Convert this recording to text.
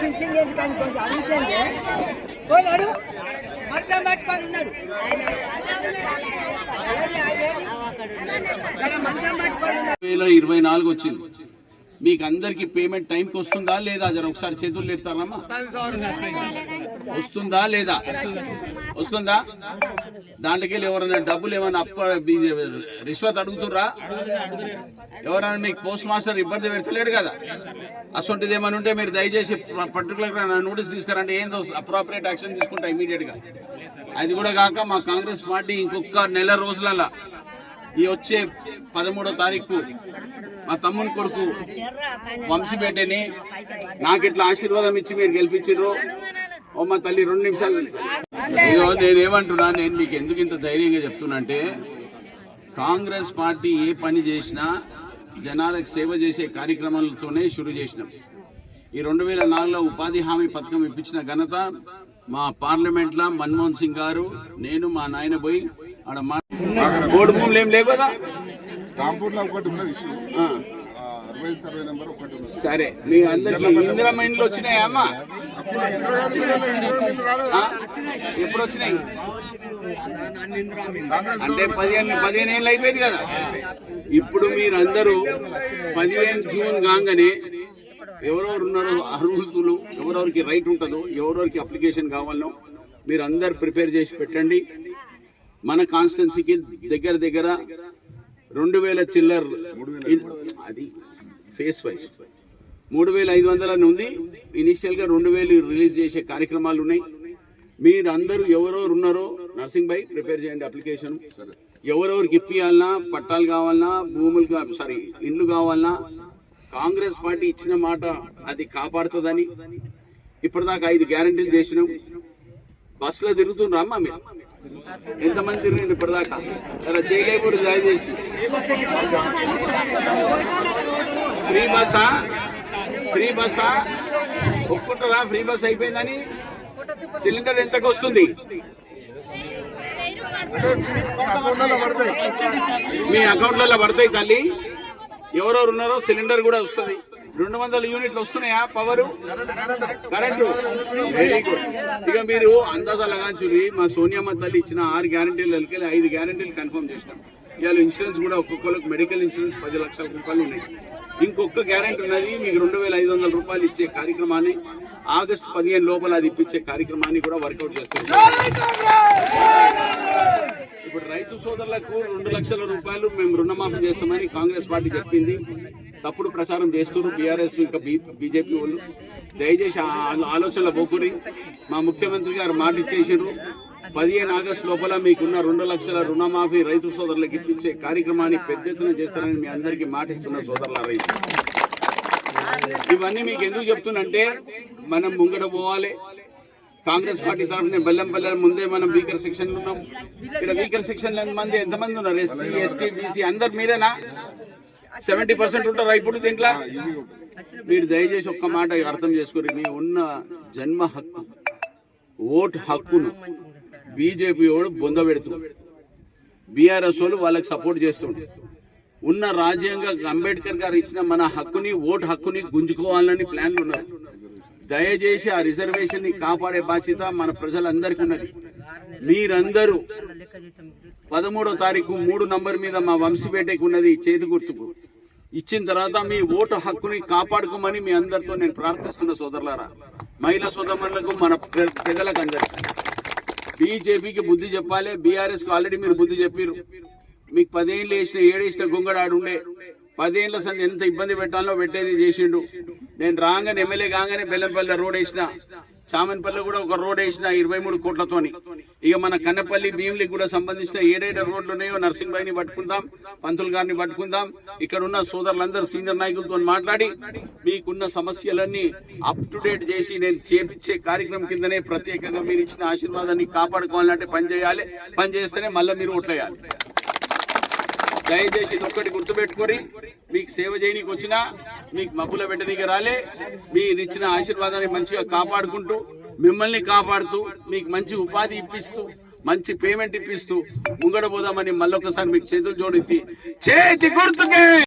Pension మొత్తం పట్టుకొని ఉన్నాడు వేల ఇరవై నాలుగు వచ్చింది. మీకు అందరికి పేమెంట్ టైంకి వస్తుందా లేదా? జర ఒకసారి చేతులు లేపుతారమ్మా. వస్తుందా లేదా? వస్తుందా? దాంట్లోకి వెళ్ళి ఎవరైనా డబ్బులు ఏమైనా అప్ప రిశ్వత్ అడుగుతుర్రా? ఎవరైనా మీకు పోస్ట్ మాస్టర్ ఇబ్బంది పెడతలేడు కదా? అసొంటిది ఏమైనా ఉంటే మీరు దయచేసి పర్టికులర్గా నోటీస్ తీసుకురండి. ఏందో అప్రాపరియేట్ యాక్షన్ తీసుకుంటా ఇమీడియట్గా అది కూడా కాక మా కాంగ్రెస్ పార్టీ ఇంకొక నెల రోజులలో ఈ వచ్చే పదమూడో తారీఖు మా తమ్ముని కొడుకు వంశీపేటని నాకు ఇట్లా ఆశీర్వాదం ఇచ్చి మీరు గెలిపించారు ఓ మా తల్లి రెండు నిమిషాలు. ఇదిగో నేనేమంటున్నా నేను మీకు ఎందుకు ఇంత ధైర్యంగా చెప్తున్నా అంటే కాంగ్రెస్ పార్టీ ఏ పని చేసినా జనాలకు సేవ చేసే కార్యక్రమాలతోనే షురు చేసినాం. ఈ రెండు వేల నాలుగులో ఉపాధి హామీ పథకం ఇప్పించిన ఘనత మా పార్లమెంట్లో మన్మోహన్ సింగ్ గారు నేను మా నాయన పోయి ఆడ మా బోర్డు భూములు ఏం లేవు కదా? దాంపూర్లో ఒకటి ఉన్నది ఇష్యూ. ఆ, అరవై సర్వే నెంబర్ ఒకటి ఉన్నది. సరే మీ అందరికి ఇందిరా మైండ్లు వచ్చినాయా అమ్మా? ఎప్పుడు వచ్చినాయి? అంటే పదిహేను పదిహేను ఏళ్ళు అయిపోయింది కదా. ఇప్పుడు మీరందరూ పదిహేను జూన్ కాగానే ఎవరెవరు ఉన్నారో అర్హులు ఎవరెవరికి రైట్ ఉంటుందో ఎవరెవరికి అప్లికేషన్ కావాలనో మీరు అందరు ప్రిపేర్ చేసి పెట్టండి. మన కాన్స్టిట్యున్సీకి దగ్గర దగ్గర రెండు వేల చిల్లర్ అది ఫేస్ వైజ్ మూడు వేల ఐదు వందల ఉంది ఇనిషియల్గా రెండు వేలు రిలీజ్ చేసే కార్యక్రమాలు ఉన్నాయి. మీరందరూ ఎవరెవరు ఉన్నారో నర్సింగ్ బై ప్రిపేర్ చేయండి అప్లికేషన్ ఎవరెవరికి ఇప్పియాలన్నా పట్టాలు కావాలన్నా భూములు సారీ ఇండ్లు కావాలన్నా కాంగ్రెస్ పార్టీ ఇచ్చిన మాట అది కాపాడుతుందని ఇప్పటిదాకా ఐదు గ్యారంటీలు చేసినాం. బస్సులో తిరుగుతుండ్రా అమ్మా మీరు? ఎంతమంది తిరిగింది ఇప్పటిదాకా? అలా చేయలేకూడదు చేసి. ఫ్రీ బస్సా? ఫ్రీ బస్సా? ఒప్పుకుంటారా? ఫ్రీ బస్ అయిపోయిందని? సిలిండర్ ఎంతకు వస్తుంది? మీ అకౌంట్లలో పడతాయి తల్లి. ఎవరెవరు ఉన్నారో సిలిండర్ కూడా వస్తుంది. రెండు వందల యూనిట్లు వస్తున్నాయా? పవరు? కరెంటు? వెరీ గుడ్ ఇక మీరు అందాజా లగాంచుని మా సోనియామ్మ తల్లి ఇచ్చిన ఆరు గ్యారంటీలకి ఐదు గ్యారంటీలు కన్ఫర్మ్ చేసినాం. ఇవాళ ఇన్సూరెన్స్ కూడా ఒక్కొక్కరికి మెడికల్ ఇన్సూరెన్స్ పది లక్షల రూపాయలు ఉన్నాయి. ఇంకొక గ్యారంటీ ఉన్నది మీకు రెండు వేల ఐదు వందల రూపాయలు ఇచ్చే కార్యక్రమాన్ని ఆగస్టు పదిహేను లోపల అది ఇప్పించే కార్యక్రమాన్ని కూడా వర్కౌట్ చేస్తున్నాం ఇప్పుడు రైతు సోదరులకు రెండు లక్షల రూపాయలు మేము రుణమాఫీ చేస్తామని కాంగ్రెస్ పార్టీ చెప్పింది. తప్పుడు ప్రచారం చేస్తున్నారు బీఆర్ఎస్ ఇంకా బీజేపీ వాళ్ళు. దయచేసి ఆ ఆలోచనల పోకురి. మా ముఖ్యమంత్రి గారు మాట ఇచ్చేసారు పదిహేను ఆగస్టు లోపల మీకున్న రెండు లక్షల రుణమాఫీ రైతు సోదరులకు ఇప్పించే కార్యక్రమాన్ని పెద్ద ఎత్తున చేస్తారని మీ అందరికీ మాట ఇస్తున్న సోదరుల రైతు. ఇవన్నీ మీకు ఎందుకు చెప్తున్నంటే మనం ముంగడ పోవాలి. కాంగ్రెస్ పార్టీ తరఫున బెల్లంపల్లె ముందే మనం వీకర్ సెక్షన్ ఉన్నాం. ఇక్కడ వీకర్ సెక్షన్ మంది ఎంతమంది ఉన్నారు? ఎస్సీ ఎస్టీ బీసీ అందరు మీరేనా సెవెంటీ పర్సెంట్ ఉంటారా ఇప్పుడు దీంట్లో? మీరు దయచేసి ఒక్క మాట అర్థం చేసుకోరు. మీ ఉన్న జన్మ హక్కు ఓటు హక్కును బీజేపీ వాడు బొందబెడుతుంది బీఆర్ఎస్ వాళ్ళు వాళ్ళకి సపోర్ట్ చేస్తుండే ఉన్న రాజ్యాంగ అంబేద్కర్ గారు ఇచ్చిన మన హక్కుని ఓటు హక్కుని గుంజుకోవాలని ప్లాన్లు ఉన్నారు. దయచేసి ఆ రిజర్వేషన్ని కాపాడే బాధ్యత మన ప్రజలందరికీ ఉన్నది. మీరందరూ పదమూడో తారీఖు మూడు నంబర్ మీద మా వంశీపేటకు ఉన్నది చేతి గుర్తుకు. ఇచ్చిన తర్వాత మీ ఓటు హక్కుని కాపాడుకోమని మీ అందరితో నేను ప్రార్థిస్తున్న సోదరులారా మహిళా సోదరులకు మన పెద్దలకు అందరికీ. బీజేపీకి బుద్ధి చెప్పాలి బీఆర్ఎస్కి ఆల్రెడీ మీరు బుద్ధి చెప్పారు మీకు పదేళ్ళు వేసిన ఏడేసిన గుంగడాడుండే. పదేళ్ళ సంది ఎంత ఇబ్బంది పెట్టాలో పెట్టేది చేసిండు. నేను రాగానే ఎమ్మెల్యే కాగానే బెల్లంపల్లి రోడ్ వేసిన చామన్పల్లి కూడా ఒక రోడ్ వేసిన ఇరవై మూడు కోట్లతోని. ఇక మన కన్నపల్లి భీమిలికి కూడా సంబంధించిన ఏడేడు రోడ్లు ఉన్నాయో నర్సింగ్ భాయ్ని పట్టుకుందాం పంతులు గారిని పట్టుకుందాం. ఇక్కడ ఉన్న సోదరులందరూ సీనియర్ నాయకులతో మాట్లాడి మీకున్న సమస్యలన్నీ అప్ టు డేట్ చేసి నేను చేపించే కార్యక్రమం కిందనే ప్రత్యేకంగా మీరు ఇచ్చిన ఆశీర్వాదాన్ని కాపాడుకోవాలంటే పని చేయాలి. పని చేస్తేనే మళ్ళీ మీరు ఓట్లేయాలి. దయచేసి ఇది ఒక్కటి గుర్తుపెట్టుకొని మీకు సేవ చేయడానికి వచ్చినా మీకు మబ్బుల పెట్టనీకి రాలే. మీరు ఇచ్చిన ఆశీర్వాదాన్ని మంచిగా కాపాడుకుంటూ మిమ్మల్ని కాపాడుతూ మీకు మంచి ఉపాధి ఇప్పిస్తూ మంచి పేమెంట్ ఇప్పిస్తూ ముంగడ పోదామని మళ్ళొకసారి మీకు చేతులు జోడించి చేతి గుర్తుకే!